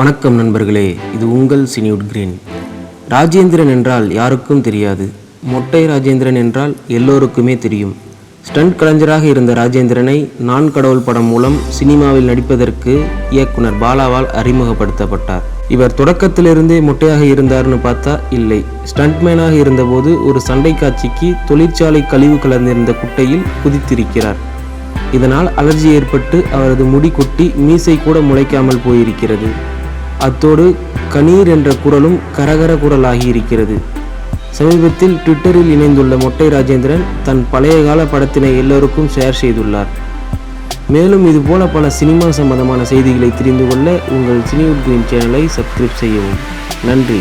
வணக்கம் நண்பர்களே இது உங்கள் சினிவுட் கிரீன். ராஜேந்திரன் என்றால் யாருக்கும் தெரியாது. மொட்டை ராஜேந்திரன் என்றால் எல்லோருக்குமே தெரியும். ஸ்டண்ட் கலைஞராக இருந்த ராஜேந்திரனை நான் கடவுள் படம் மூலம் சினிமாவில் நடிப்பதற்கு இயக்குனர் பாலாவால் அறிமுகப்படுத்தப்பட்டார். இவர் தொடக்கத்திலிருந்தே மொட்டையாக இருந்தார்னு பார்த்தா இல்லை. ஸ்டண்ட்மேனாக இருந்தபோது ஒரு சண்டை காட்சிக்கு தொழிற்சாலை கழிவு கலந்திருந்த குட்டையில் குதித்திருக்கிறார். இதனால் அலர்ஜி ஏற்பட்டு அவரது முடி கொட்டி மீசை கூட முளைக்காமல் போயிருக்கிறது. அத்தோடு கணீர் என்ற குரலும் கரகர குரலாகி இருக்கிறது சமீபத்தில் ட்விட்டரில் இணைந்துள்ள மொட்டை ராஜேந்திரன் தன் பழைய கால படத்தினை எல்லோருக்கும் ஷேர் செய்துள்ளார். மேலும் இதுபோல பல சினிமா சம்பந்தமான செய்திகளை தெரிந்து கொள்ள உங்கள் சினிவுட் கிரீன் சேனலை சப்ஸ்கிரைப் செய்யவும். நன்றி.